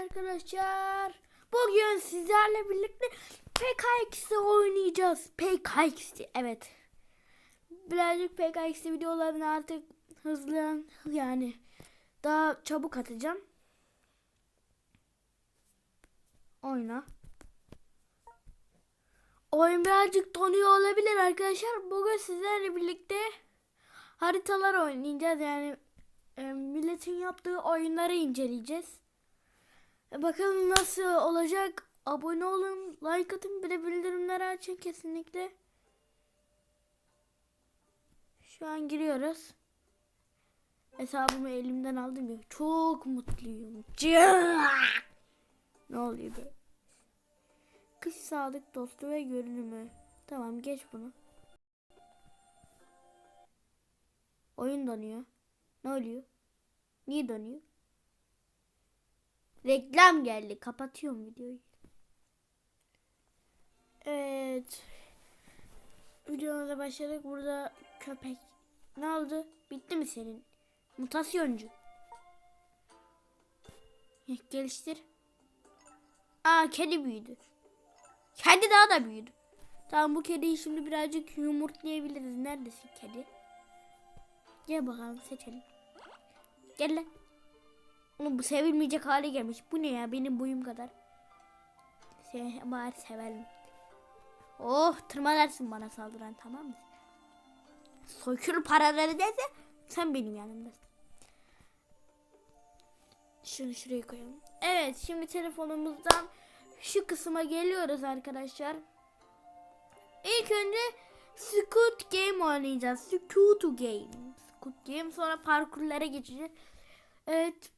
Arkadaşlar bugün sizlerle birlikte PKX'i oynayacağız. PKX'i evet. Birazcık PKX videolarını artık hızlı yani daha çabuk atacağım. Oyna. Oyun birazcık donuyor olabilir arkadaşlar. Bugün sizlerle birlikte haritalar oynayacağız. Yani e, milletin yaptığı oyunları inceleyeceğiz. Bakalım nasıl olacak. Abone olun, like atın, bir de bildirimleri açın kesinlikle. Şu an giriyoruz. Hesabımı elimden aldım ya. Çok mutluyum. Cık. Ne oluyor be? Kış sadık dostu ve görünümü. Tamam geç bunu. Oyun donuyor. Ne oluyor? Niye donuyor? Reklam geldi. Kapatıyorum videoyu. Evet. Videomuza başladık. Burada köpek. Ne oldu? Bitti mi senin? Mutasyoncu. Geliştir. Aa kedi büyüdü. Kedi daha da büyüdü. Tamam bu kediyi şimdi birazcık yumurtlayabiliriz. Neredesin kedi? Gel bakalım seçelim. Gel lan. Bu sevilmeyecek hale gelmiş. Bu ne ya benim boyum kadar. Seni bari sevelim. Oh tırmalarsın bana saldıran tamam mı? Soykul paraları derse sen benim yanımdasın. Şunu şuraya koyalım. Evet şimdi telefonumuzdan şu kısma geliyoruz arkadaşlar. İlk önce Squid Game oynayacağız. Squid Game. Squid Game sonra parkurlara geçeceğiz. Evet.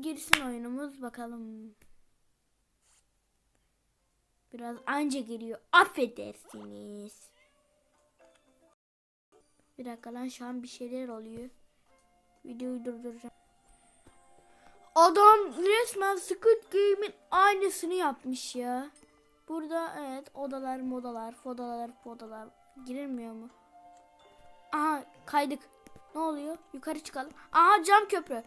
Girsin oyunumuz bakalım. Biraz anca giriyor. Affedersiniz. Bir dakika lan şu an bir şeyler oluyor. Videoyu durduracağım. Adam resmen Squid Game'in aynısını yapmış ya. Burada evet odalar modalar fodalar fodalar girilmiyor mu? Aha kaydık. Ne oluyor? Yukarı çıkalım. Aha cam köprü.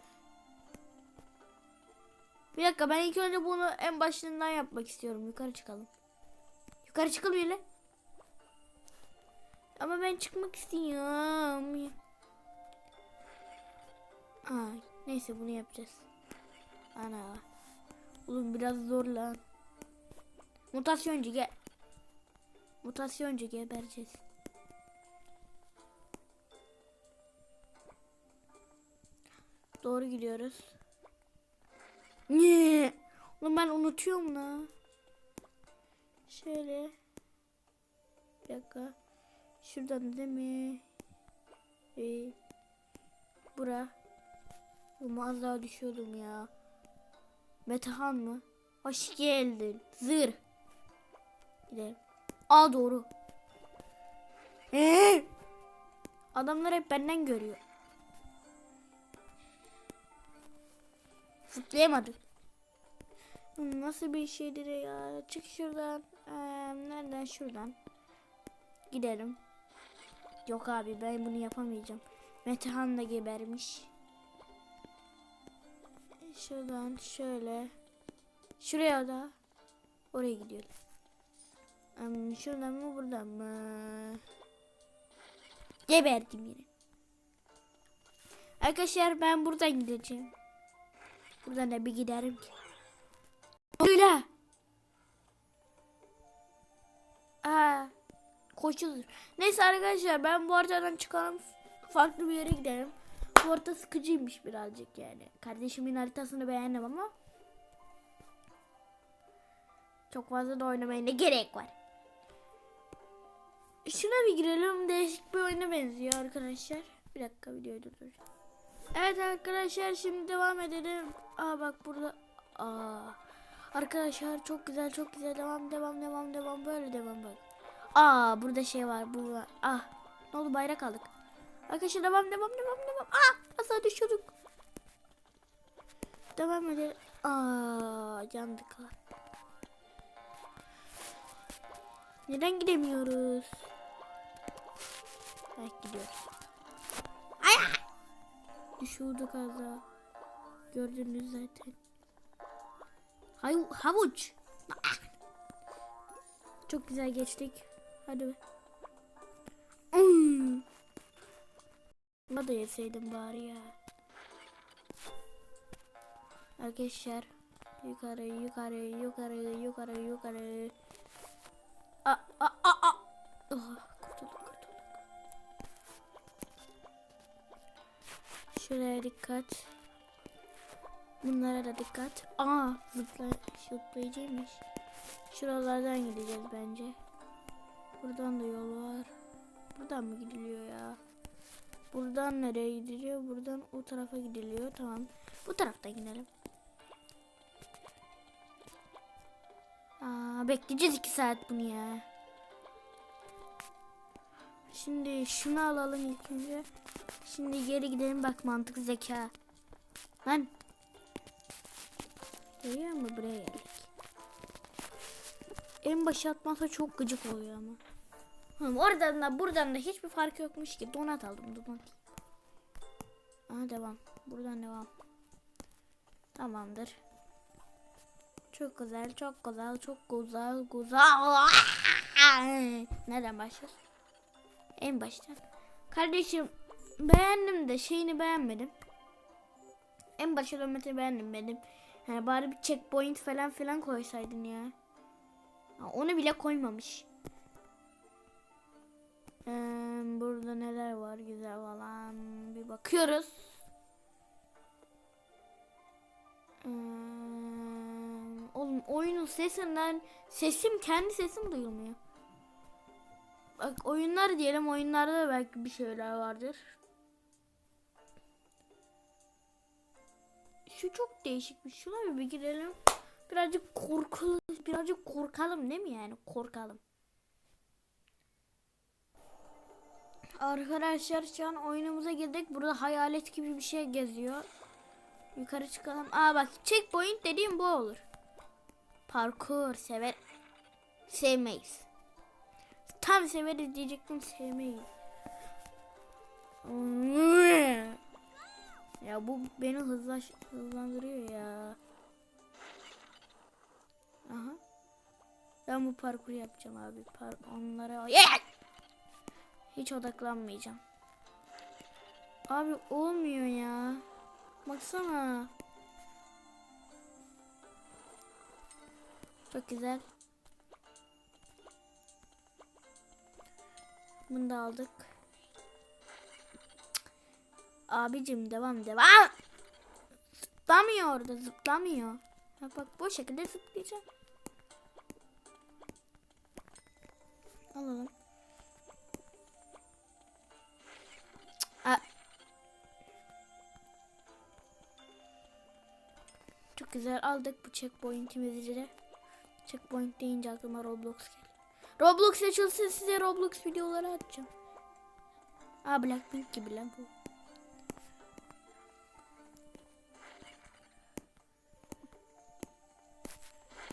Bir dakika ben ilk önce bunu en başından yapmak istiyorum. Yukarı çıkalım. Yukarı çıkalım öyle. Ama ben çıkmak istiyorum. Aa, neyse bunu yapacağız. Ana. Oğlum biraz zor lan. Mutasyoncu gel. Mutasyoncu gebereceğiz. Doğru gidiyoruz. Ne? Oğlum ben unutuyorum la. Şöyle. Bir dakika. Şuradan değil mi? Ee, bura. Bu az daha düşüyordum ya. Metehan mı? Hoş geldin. Zır. Gidelim. Aa doğru. Ee? Adamlar hep benden görüyor. Zıplayamadık. Hmm, Nasıl bir şeydir ya? Çık şuradan. Ee, nereden? Şuradan. Gidelim. Yok abi ben bunu yapamayacağım. Metehan da gebermiş. Şuradan şöyle. Şuraya da. Oraya gidiyoruz. Hmm, şuradan mı buradan mı? Geberdim yine. Arkadaşlar ben buradan gideceğim. Buradan da bir giderim ki. Öyle. Aa, koşulur. Neyse arkadaşlar ben bu haritadan çıkalım. Farklı bir yere gidelim. Bu harita sıkıcıymış birazcık yani. Kardeşimin haritasını beğendim ama. Çok fazla da oynamaya ne gerek var? Şuna bir girelim. Değişik bir oyuna benziyor arkadaşlar. Bir dakika videoyu durduracağım. Evet arkadaşlar şimdi devam edelim. Aa bak burada. Aa. Arkadaşlar çok güzel çok güzel devam devam devam devam böyle devam bak. Aa burada şey var bu var. Ah ne oldu bayrak aldık. Arkadaşlar devam devam devam devam. Aa asla düşüyorduk. Devam edelim. Aa yandık. Neden gidemiyoruz? Belki gidiyoruz. Ay! Düşüyorduk az daha. Gördünüz zaten. Hay havuç. Ah! Çok güzel geçtik. Hadi be. Hmm. Buna da yeseydim bari ya. Arkadaşlar yukarı yukarı yukarı yukarı yukarı. A a a a. Oh, kurtulduk kurtulduk. Şuraya dikkat. Bunlara da dikkat. Aa zıpla zıplayıcıymış. Şuralardan gideceğiz bence. Buradan da yol var. Buradan mı gidiliyor ya? Buradan nereye gidiliyor? Buradan o tarafa gidiliyor. Tamam. Bu taraftan gidelim. Aa, bekleyeceğiz iki saat bunu ya. Şimdi şunu alalım ilk önce. Şimdi geri gidelim bak mantık zeka. Lan. Görüyor musun buraya geldik. En başa atmasa çok gıcık oluyor ama. Hı, oradan da buradan da hiçbir fark yokmuş ki. Donat aldım donat. Aha devam. Buradan devam. Tamamdır. Çok güzel, çok güzel, çok güzel, güzel. Nereden başlıyoruz? En baştan. Kardeşim beğendim de şeyini beğenmedim. En başa dönmesini beğendim benim. Yani bari bir checkpoint falan filan koysaydın ya. Ha, Onu bile koymamış. Ee, burada neler var güzel falan bir bakıyoruz. Ee, oğlum oyunun sesinden sesim kendi sesim duyulmuyor. Bak oyunlar diyelim oyunlarda da belki bir şeyler vardır. Şu çok değişikmiş. Şuna bir girelim. Birazcık korkulur, birazcık korkalım değil mi yani? Korkalım. Arkadaşlar şu an oyunumuza girdik. Burada hayalet gibi bir şey geziyor. Yukarı çıkalım. Aa bak checkpoint dediğim bu olur. Parkur sever. Sevmeyiz. Tam severiz diyecektim sevmeyiz. Ya bu beni hızlaş hızlandırıyor ya. Aha. Ben bu parkuru yapacağım abi. Par onlara Yeah! hiç odaklanmayacağım. Abi olmuyor ya. Baksana. Çok güzel. Bunu da aldık. Abicim devam devam. Zıplamıyor orada zıplamıyor. Ha bak bu şekilde zıplayacağım. Alalım. Aa. Çok güzel aldık bu checkpoint'imizi de. Checkpoint deyince aklıma Roblox geldi. Roblox açılsın size Roblox videoları atacağım. Aa Blackpink gibi lan bu.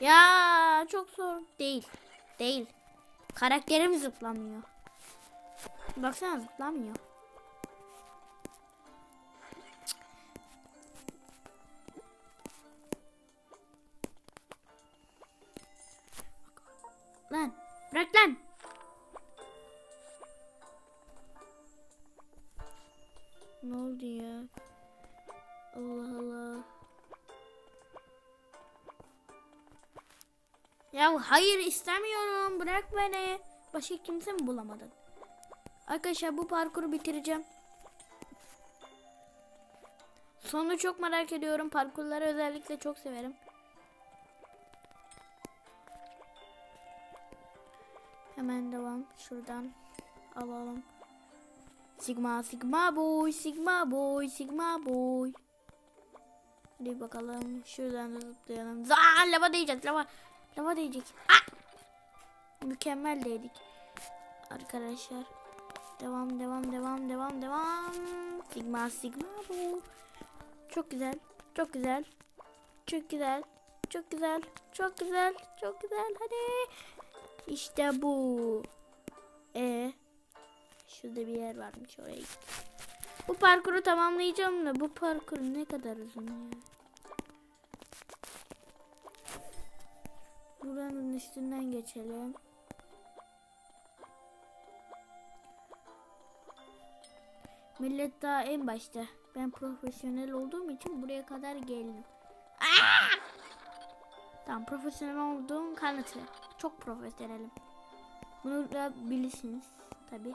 Ya çok zor değil. Değil. Karakterim zıplamıyor. Baksana zıplamıyor. Lan bırak lan. Ne oldu ya? Allah Allah. Ya hayır istemiyorum. Bırak beni. Başka kimse mi bulamadın? Arkadaşlar bu parkuru bitireceğim. Sonunu çok merak ediyorum. Parkurları özellikle çok severim. Hemen devam. Şuradan alalım. Sigma, Sigma boy, Sigma boy, Sigma boy. Hadi bakalım. Şuradan da zıplayalım. Zaa, lava değecek, lava. Lava değecek. Ah! Mükemmel değdik. Arkadaşlar. Devam, devam, devam, devam, devam. Sigma, Sigma boy. Çok güzel, çok güzel. Çok güzel, çok güzel, çok güzel, çok güzel. Hadi. İşte bu. E Şurada bir yer varmış oraya. Bu parkuru tamamlayacağım da bu parkur ne kadar uzun ya. Buranın üstünden geçelim. Millet daha en başta. Ben profesyonel olduğum için buraya kadar geldim. Aa! Tamam profesyonel olduğum kanıtı. Çok profesyonelim. Bunu da bilirsiniz tabi.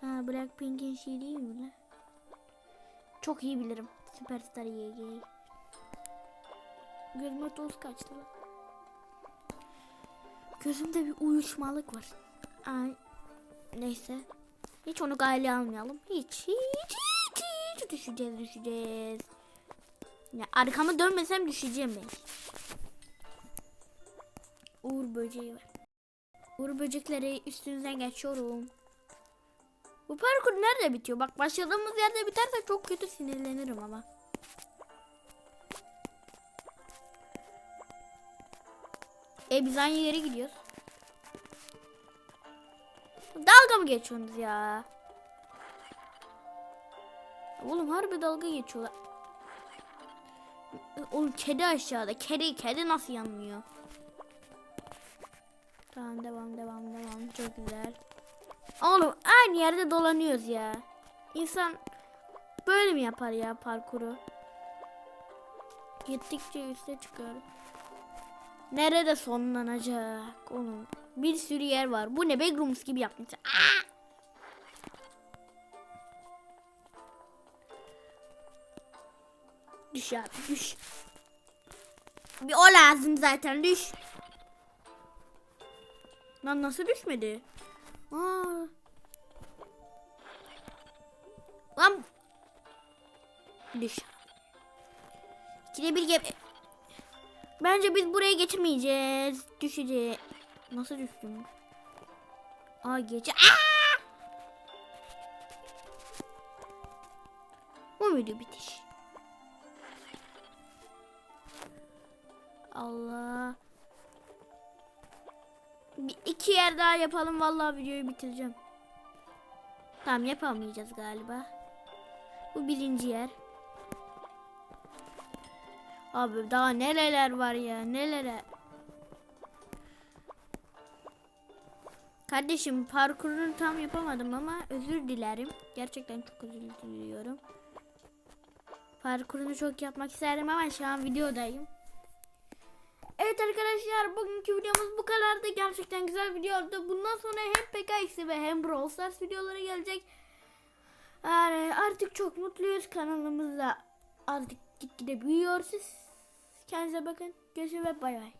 Ha Blackpink'in şey değil mi? Çok iyi bilirim. Superstar YG. Gözüme toz kaçtı. Gözümde bir uyuşmalık var. Ay, neyse. Hiç onu gayli almayalım. Hiç, hiç, hiç, hiç. Düşeceğiz, düşeceğiz. Ya arkamı dönmesem düşeceğim ben. Uğur böceği var. Uğur böcekleri üstünüzden geçiyorum. Bu parkur nerede bitiyor? Bak başladığımız yerde biterse çok kötü sinirlenirim ama. E biz aynı yere gidiyoruz. Dalga mı geçiyorsunuz ya? Oğlum harbi dalga geçiyorlar. Oğlum kedi aşağıda. Kedi kedi nasıl yanmıyor? Tamam devam devam devam. Çok güzel. Oğlum aynı yerde dolanıyoruz ya. İnsan böyle mi yapar ya parkuru? Gittikçe üste çıkıyor. Nerede sonlanacak oğlum? Bir sürü yer var. Bu ne backrooms gibi yapmışlar. Aa! Düş abi düş. Bir o lazım zaten düş. Lan nasıl düşmedi? Aa. Lan. Düş. İkide bir gebe. Bence biz buraya geçemeyeceğiz. Düşeceğiz. Nasıl düştüm? Aa geç. Aa! Bu muydu bitiş? Allah. Bir iki yer daha yapalım vallahi videoyu bitireceğim. Tamam yapamayacağız galiba. Bu birinci yer. Abi daha neler var ya nelere. Kardeşim parkurunu tam yapamadım ama özür dilerim. Gerçekten çok özür diliyorum. Parkurunu çok yapmak isterdim ama şu an videodayım. Evet arkadaşlar bugünkü videomuz bu kadardı. Gerçekten güzel video oldu. Bundan sonra hem PKX'i ve hem Brawl Stars videoları gelecek. Yani artık çok mutluyuz. Kanalımızda artık gitgide büyüyor. Siz kendinize bakın. Görüşürüz ve bay bay.